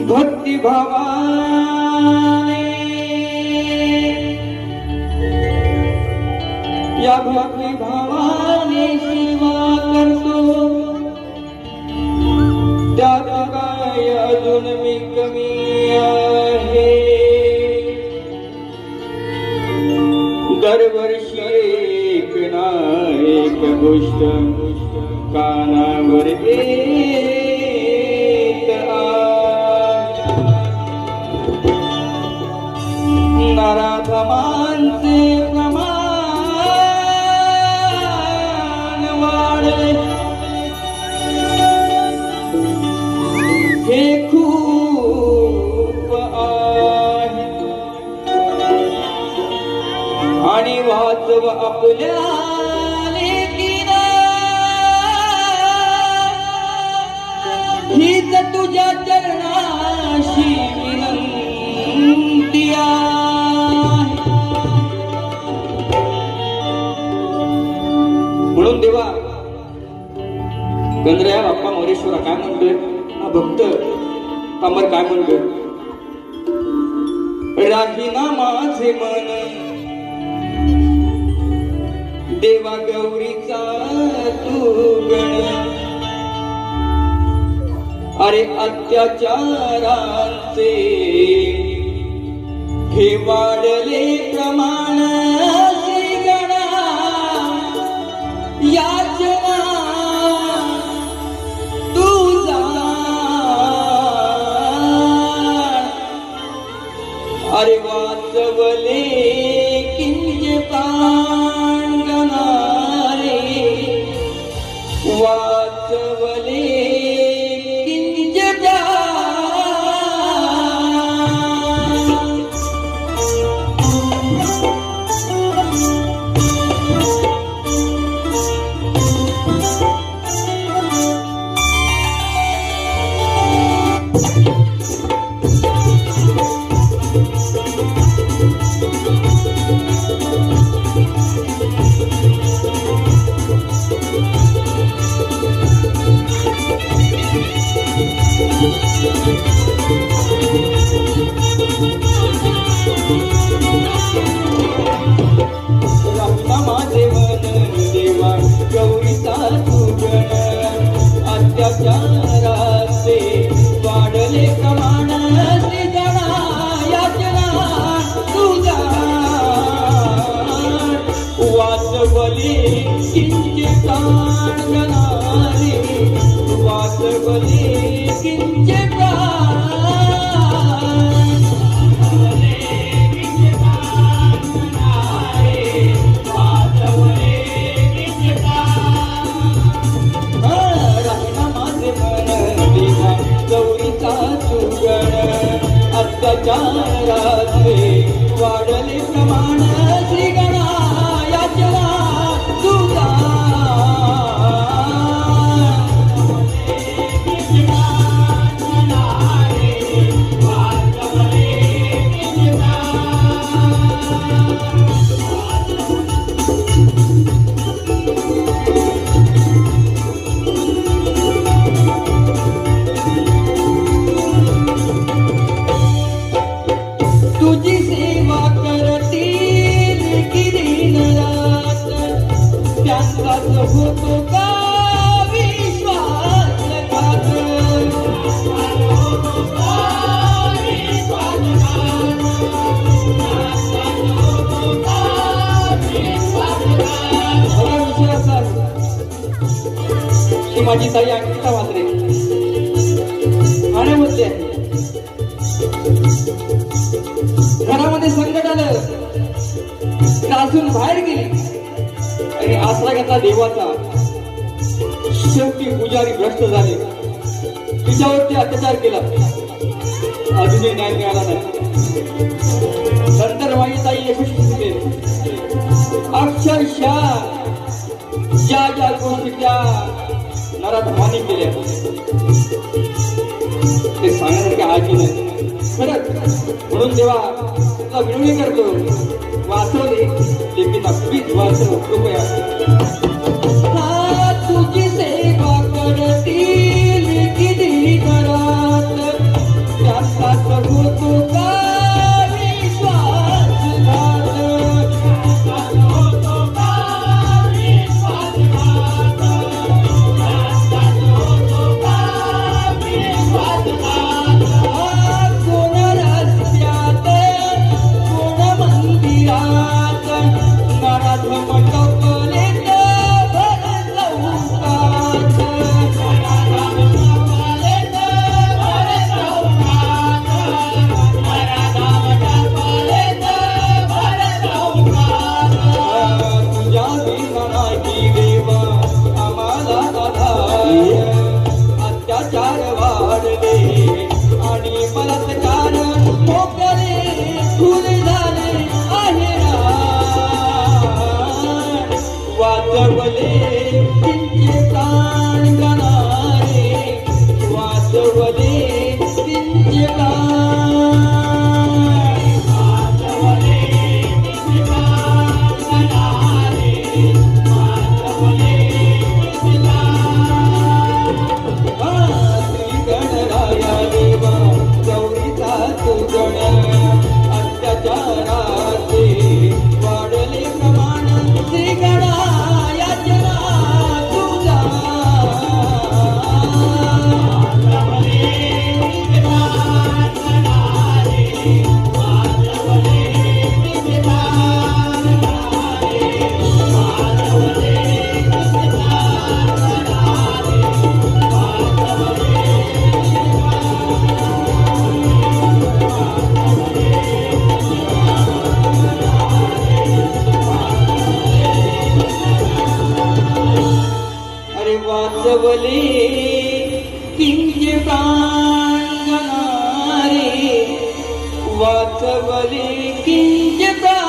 भक्ती भवानी या भक्ति भवानी सेवा करतो. त्यात काय अजून मी कमी आहे? दरवर्षी एक ना एक गोष्ट कानावर येत. प्रमाणचे प्रमाण वाढले हे खूप आहे. आणि वाचव आपल्या हीच तुझ्या चरणाशी देवा. गंधर्या बाप्पा मोरेश्वरा काय म्हणतोय? हा भक्त. अमर काय म्हणतोय? राहीना माझे मन. देवा गौरीचा तू गण. अरे अत्याचारांचे हे वाढले प्रमाण. मन देवा गौरीचा चुगण अत्याचाराचे वाढले प्रमाण तुझी सेवा करतील किरीन रात त्यांचाच होतो का माझी ताई अंकिता वात्रे त्रासून बाहेर गेली. आणि आसरा घेतला देवाचा. शेवटी पुजारी भ्रष्ट झाले. तिच्यावरती अत्याचार केला. अजूनही न्याय मिळाला नाही. नंतर माझी ताई यशस्वी अक्षरशः ज्या ज्या गोष्टी त्या नरात हानी केल्या. ते सांगण्यासारखे आजी नाही? खरंच. म्हणून देवा तुला विनवणी करतो. वाचवले लेकिन प्लीज वाचव कृपया Who वाचवले. किंचे प्राण गणारे वाचवले. किंचे प्राण